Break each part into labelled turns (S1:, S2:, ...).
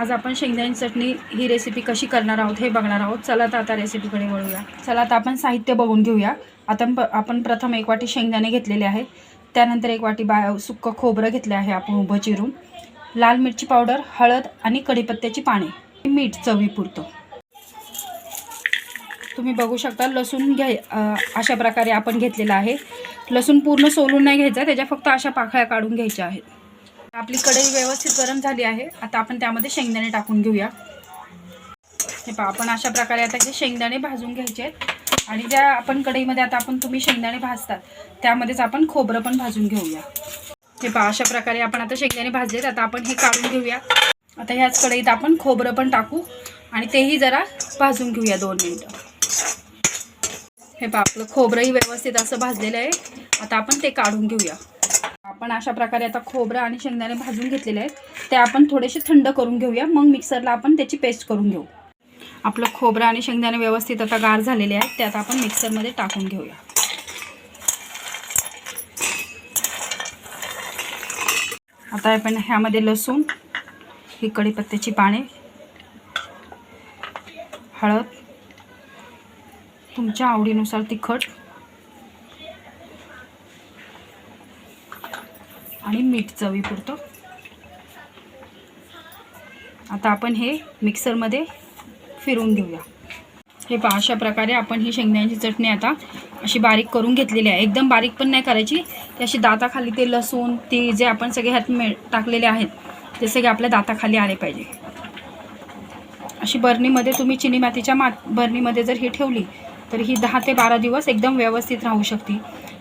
S1: आज आपण शेंगदाण्याची चटणी ही रेसिपी कशी करणार आहोत हे बघणार आहोत. चला तर आता रेसिपीकडे वळूया. चला आता आपण साहित्य बघून घेऊया. आता प आपण प्रथम एक वाटी शेंगदाणे घेतलेले आहे त्यानंतर एक वाटी बा सुक्कं खोबरं घेतले आहे आपण उभं चिरून. लाल मिरची पावडर हळद आणि कढीपत्त्याची पाने. मीठ चवीपुरतं. तुम्ही बघू शकता लसूण घ्या अशा प्रकारे आपण घेतलेला आहे. लसूण पूर्ण सोलून नाही घ्यायचा त्याच्या फक्त अशा पाखळ्या काढून घ्यायच्या आहेत. आपली कढई व्यवस्थित गरम झाली आहे. आता आपण त्यामध्ये शेंगदाणे टाकून घेऊया. हे पहा आपण अशा प्रकारे आता हे शेंगदाणे भाजून घ्यायचे आहेत. आणि ज्या आपण कढईमध्ये आता आपण तुम्ही शेंगदाणे भाजतात त्यामध्येच आपण खोबरं पण भाजून घेऊया. हे पहा अशा प्रकारे आपण आता शेंगदाणे भाजलेत. आता आपण हे काढून घेऊया. आता ह्याच कढईत आपण खोबरं पण टाकू आणि तेही जरा भाजून घेऊया दोन मिनटं. हे पहा आपलं खोबरंही व्यवस्थित असं भाजलेलं आहे. आता आपण ते काढून घेऊया. आपण अशा प्रकारे आता खोबरं आणि शेंगदाणे भाजून घेतलेले आहेत. ते आपण थोडेसे थंड करून घेऊया. मग मिक्सरला आपण त्याची पेस्ट करून घेऊ. आपलं खोबरं आणि शेंगदाणे व्यवस्थित आता गार झालेले आहेत. ते आता आपण मिक्सरमध्ये टाकून घेऊया. आता आपण ह्यामध्ये लसूण ही कढीपत्त्याची पाने हळद तुमच्या आवडीनुसार तिखट आणि मीठ चवीपुरतं. आता आपण हे मिक्सरमध्ये फिरून घेऊया. हे पहा अशा प्रकारे आपण ही शेंगदाण्याची चटणी आता अशी बारीक करून घेतलेली आहे. एकदम बारीक पण नाही करायची. ती अशी दाताखाली ते लसूण ते जे आपण सगळे ह्यात मे टाकलेले आहेत ते सगळे आपल्या दाताखाली आले पाहिजे. अशी बरणीमध्ये तुम्ही चिनी मातीच्या मात बरणीमध्ये जर ही ठेवली तर ही दहा ते बारा दिवस एकदम व्यवस्थित राहू शकते.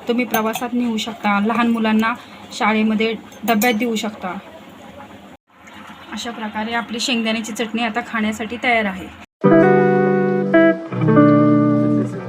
S1: तुम्ही प्रवासात नेऊ शकता लहान मुलांना शाळेमध्ये डब्यात देऊ शकता. अशा प्रकारे आपली शेंगदाण्याची चटणी आता खाण्यासाठी तयार आहे.